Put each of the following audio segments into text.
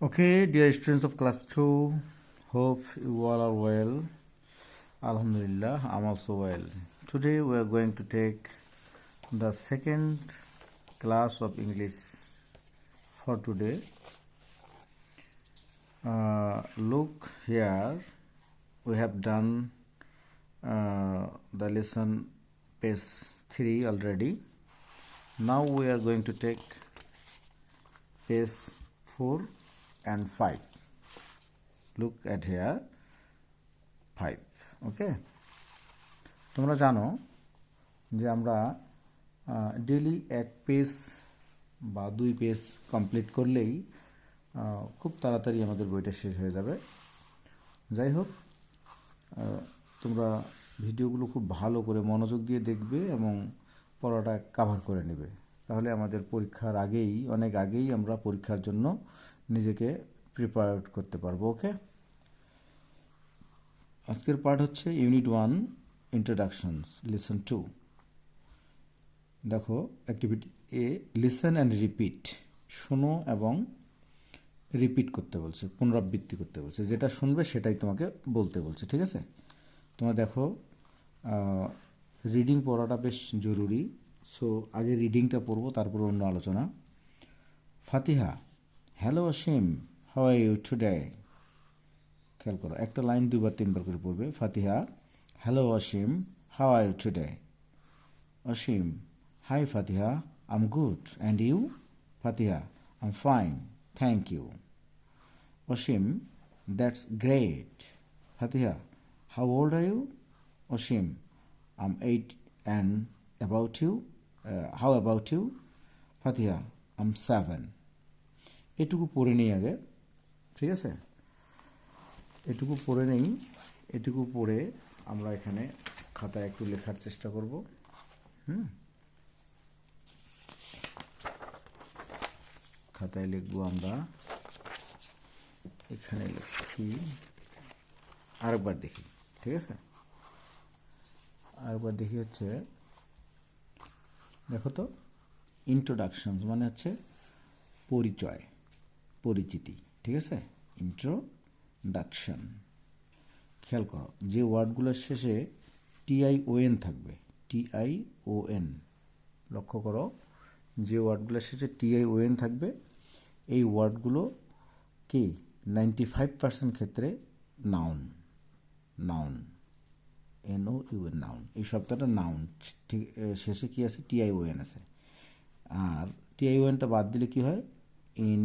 Okay, dear students of class 2, hope you all are well. Alhamdulillah, I'm also well. Today we are going to take the second class of English for today. Uh, look here, we have done uh, the lesson page 3 already. Now we are going to take page 4 and 5 look at here 5 ওকে তোমরা জানো যে আমরা daily এক page বা দুই page complete করলেই খুব তাড়াতাড়ি আমাদের বইটা শেষ হয়ে যাবে। যাই হোক তোমরা ভিডিওগুলো খুব ভালো করে মনোযোগ দিয়ে দেখবে এবং পড়াটা কাভার করে নেবে। তাহলে আমাদের পরীক্ষার আগেই, অনেক আগেই আমরা পরীক্ষার জন্য নিজেকে প্রিপেয়ার করতে পারব ওকে আজকের পার্ট হচ্ছে unit one introductions listen to দেখো activity A listen and repeat শোনো এবং রিপিট করতে বলছে, পুনরাবৃত্তি করতে বলছে। যেটা শুনবে সেটাই তোমাকে বলতে বলছে, ঠিক আছে? তোমরা দেখো রিডিং পড়াটা বেশ জরুরি। সো আগে রিডিংটা পড়ব, তারপর অন্য আলোচনা। Fatiha hello Asim how are you today খেয়াল করো, একটা লাইন দুবার তিনবার করে পড়বে। Fatiha hello Asim how are you today Asim hi Fatiha. I'm good and you Fatiha I'm fine thank you Asim that's great Fatiha how old are you Asim I'm eight and about you how about you Fatiha I'm seven এটুকু পড়ে নিই আগে, ঠিক আছে? এটুকু পড়ে নেই, এটুকু পড়ে আমরা এখানে খাতায় একটু লেখার চেষ্টা করব, হুম? খাতায় লিখব আমরা, এখানে লিখি আরেকবার দেখি, ঠিক আছে? আরেকবার দেখি হচ্ছে, দেখো তো ইন্ট্রোডাকশনস মানে হচ্ছে পরিচয়। পরিচিতি, ঠিক আছে? ইন্ট্রোডাকশন খেয়াল করো, যে ওয়ার্ডগুলোর শেষে টিআই ওএন থাকবে টিআই ওএন লক্ষ্য করো, যে ওয়ার্ডগুলোর শেষে টিআই ওএন থাকবে, এই ওয়ার্ডগুলো কি? নাইনটি ফাইভ পার্সেন্ট ক্ষেত্রে noun noun N O U N noun এই শব্দটা নাউন ঠিক শেষে কী আছে? টিআই ওএন আছে। আর টিআই ওএনটা বাদ দিলে কী হয়? ইন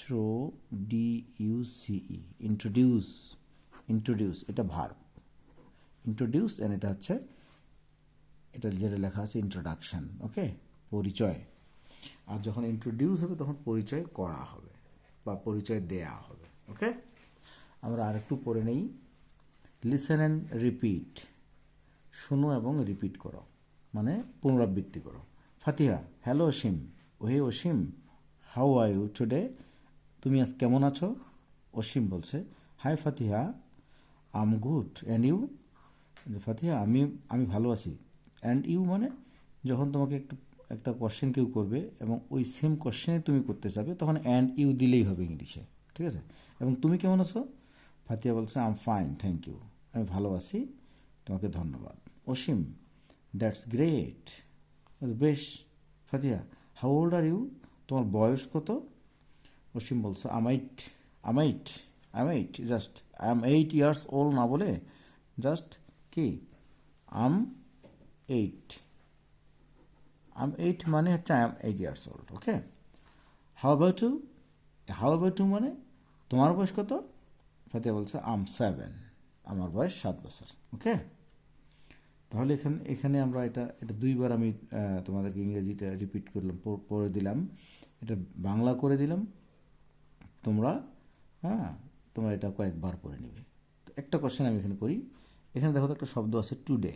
ট্রো ডি ইউ সিই ইন্ট্রোডিউস ইন্ট্রোডিউস এটা ভার্ব ইন্ট্রোডিউস এন্ড এটা হচ্ছে, এটা যেটা লেখা আছে ইন্ট্রোডাকশন ওকে পরিচয়। আর যখন ইন্ট্রোডিউস হবে তখন পরিচয় করা হবে বা পরিচয় দেয়া হবে ওকে আমরা আরেকটু পড়ে নেই। লিসেন অ্যান্ড রিপিট শোনো এবং রিপিট করো। মানে পুনরাবৃত্তি করো। ফাতিহা হ্যালো অসীম। ওহে Asim how are you today তুমি আজ কেমন আছো? অসীম বলছে, hi Fatiha I'm good and you Fatiha, আমি আমি ভালো আছি। অ্যান্ড ইউ মানে যখন তোমাকে একটু, একটা কোশ্চেন কেউ করবে এবং ওই সেম কোশ্চেনে তুমি করতে চাবে তখন অ্যান্ড ইউ দিলেই হবে ইংলিশে, ঠিক আছে? এবং তুমি কেমন আছো? ফাতিয়া বলছে আম ফাইন থ্যাংক ইউ আমি ভালো আছি, তোমাকে ধন্যবাদ। অসীম দ্যাটস গ্রেট বেশ Fatiya how old are you তোমার বয়স কত? অসীম বলছে I'm eight I'm eight I'm eight just I am eight years old না বলে জাস্ট কি? আম এইট আম এইট মানে হচ্ছে I am eight years old okay how about you how about you মানে তোমার বয়স কত? ফাতিয়া বলছে আম সেভেন আমার বয়স সাত বছর ওকে তাহলে এখানে এখানে আমরা এটা এটা দুইবার আমি তোমাদেরকে ইংরেজিটা রিপিট করলাম পড়ে দিলাম, এটা বাংলা করে দিলাম তোমরা হ্যাঁ তোমরা এটা কয়েকবার পড়ে নেবে। একটা কোশ্চেন আমি এখানে করি। এখানে দেখো তো একটা শব্দ আছে টুডে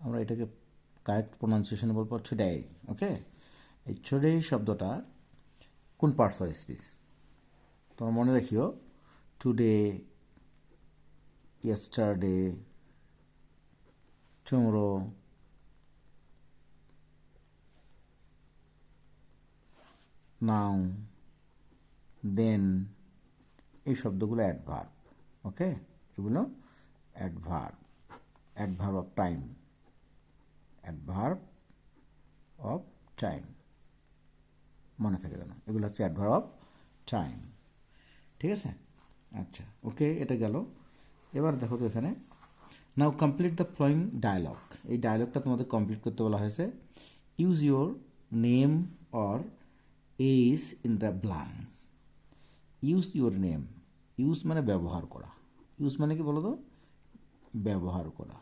আমরা এটাকে কারেক্ট প্রোনাউন্সিয়েশন বলব টুডে ওকে এই টুডে শব্দটা কোন পার্টস অফ স্পিচ তোমার মনে রাখিও today yesterday tomorrow now then এই শব্দগুলো অ্যাডভার্ব ওকে এগুলো adverb adverb of time adverb of time মনে থাকে যেন। এগুলো হচ্ছে অ্যাডভার্ব অফ টাইম ঠিক আছে? আচ্ছা ওকে এটা গেল। এবার দেখো তো এখানে। Now complete the following dialogue এই ডায়লগটা তোমাদের কমপ্লিট করতে বলা হয়েছে। Use your name or age in the blanks use your name use মানে ব্যবহার করা। ইউজ মানে কি বলো তো? ব্যবহার করা।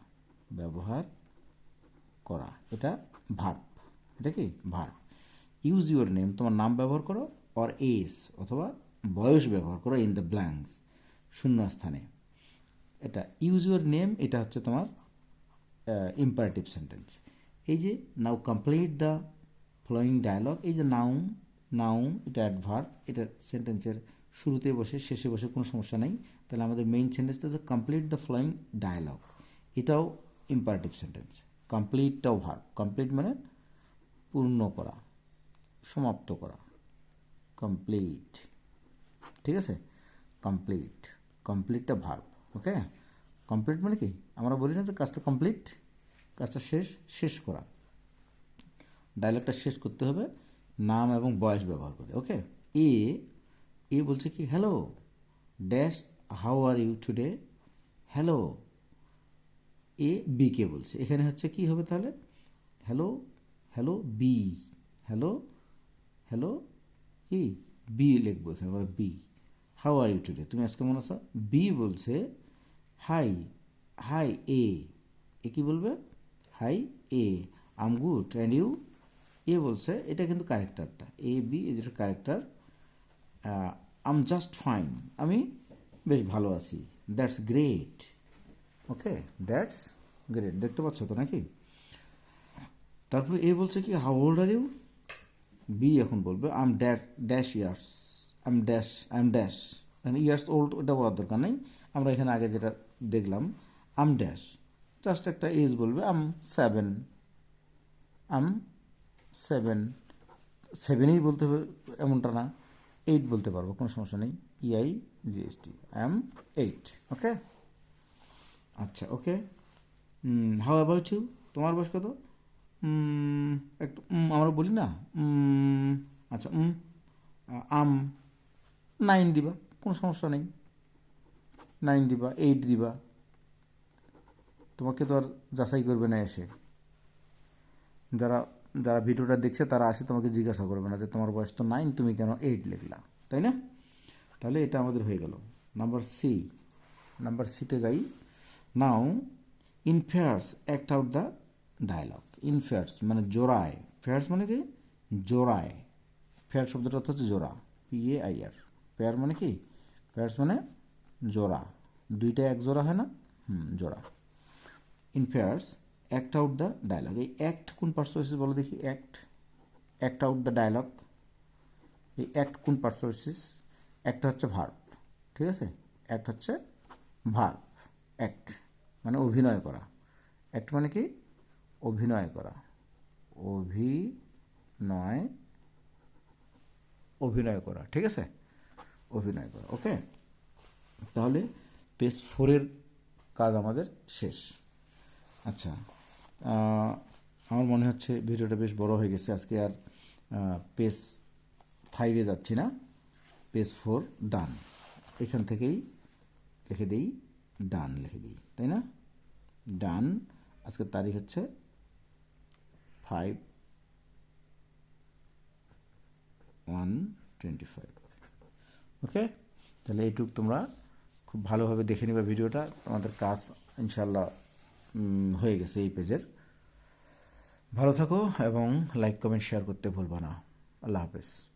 ব্যবহার করা। এটা ভার্ব এটা কি? ভার্ব ইউজ ইউর নেম তোমার নাম ব্যবহার করো অর এস অথবা বয়স ব্যবহার করো ইন দ্য ব্ল্যাঙ্কস শূন্য স্থানে এটা ইউজ ইউর নেম এটা হচ্ছে তোমার ইম্পারেটিভ সেন্টেন্স এই যে now complete the following dialogue এই যে নাউন নাউন এটা অ্যাডভার্ব এটা সেন্টেন্সের শুরুতে বসে, শেষে বসে কোনো সমস্যা নেই। তাহলে আমাদের মেইন সেন্টেন্সটা হচ্ছে কমপ্লিট দ্য ফ্লোয়িং ডায়লগ এটাও ইম্পারেটিভ সেন্টেন্স কমপ্লিটটাও ভার্ব কমপ্লিট মানে পূর্ণ করা, সমাপ্ত করা। কমপ্লিট ঠিক আছে? কমপ্লিট কমপ্লিটটা ভার্ব ওকে কমপ্লিট মানে কি? আমরা বলি না যে কাজটা কমপ্লিট কাজটা শেষ শেষ করা। ডায়লগটা শেষ করতে হবে, নাম এবং বয়স ব্যবহার করে ওকে এ এ বলছে কি hello dash how are you today hello A B কে বলছে। এখানে হচ্ছে কি হবে তাহলে? Hello hello B hello hello কি বি লিখব এখানে B how are you today তুমি আজকে মনে আছো? বি বলছে হাই হাই এ এ কি বলবে? Hi A I'm good and you A বলছে, এটা কিন্তু ক্যারেক্টারটা এ বি যেটা ক্যারেক্টার আম জাস্ট ফাইন আমি বেশ ভালো আছি। That's great okay that's great দেখতে পাচ্ছ তো নাকি? তারপরে এ বলছে কি how old are you B এখন বলবে I'm that dash years I'm dash I am dash years old ওটা বলার দরকার নেই। আমরা এখানে আগে যেটা দেখলাম আম ড্যাশ জাস্ট একটা এজ বলবে আম সেভেন আম সেভেন সেভেনই বলতে হবে এমনটা না। এইট বলতে পারব, কোনো সমস্যা নেই। ইআই জিএসটি আই এম এইট ওকে আচ্ছা ওকে হাউ অ্যাবাউট ইউ তোমার বয়স কত? একটু আমরা বলি না? আচ্ছা আম নাইন দিবা, কোনো সমস্যা নেই। নাইন দিবা এইট দিবা। তোমাকে তো আর যাচাই করবে না এসে। যারা যারা ভিডিওটা দেখছে, তারা আসে তোমাকে জিজ্ঞাসা করবে না যে তোমার বয়স তো নাইন তুমি কেন এইট লিখলা, তাই না? তাহলে এটা আমাদের হয়ে গেল। নাম্বার সি নাম্বার সিতে যাই। Now in pairs act out the dialogue in pairs মানে জোড়ায়। ফেয়ার্স মানে কি? জোড়ায়। ফেয়ার শব্দটা হচ্ছে জোড়া। P A I R pair মানে কি? ফেয়ার্স মানে জোড়া। দুইটা এক জোড়া হয় না? হুম, জোড়া। In pairs act out the dialogue এই অ্যাক্ট কোন পার্সোসিস বলো দেখি act act out the dialogue এই অ্যাক্ট কোন পার্সোসিস একটা হচ্ছে ভার্ব ঠিক আছে? অ্যাক্ট হচ্ছে ভার্ব অ্যাক্ট মানে অভিনয় করা। অ্যাক্ট মানে কি? অভিনয় করা। অভিনয় অভিনয় করা, ঠিক আছে? অভিনয় করা ওকে তাহলে পেজ ফোরের কাজ আমাদের শেষ। আচ্ছা আমার মনে হচ্ছে ভিডিওটা বেশ বড় হয়ে গেছে। আজকে আর পেজ ফাইভে যাচ্ছি না। পেজ ফোর ডান এখান থেকেই লিখে দিই ডান লিখে দিই, তাই না? ডান আজকের তারিখ হচ্ছে five one twenty five okay তাহলে এইটুক তোমরা খুব ভালোভাবে দেখে নিবে ভিডিওটা। তোমাদের কাজ ইনশাল্লাহ হয়ে গেছে এই পেজের। ভালো থাকো এবং লাইক কমেন্ট শেয়ার করতে ভুলবো না। আল্লাহ হাফেজ।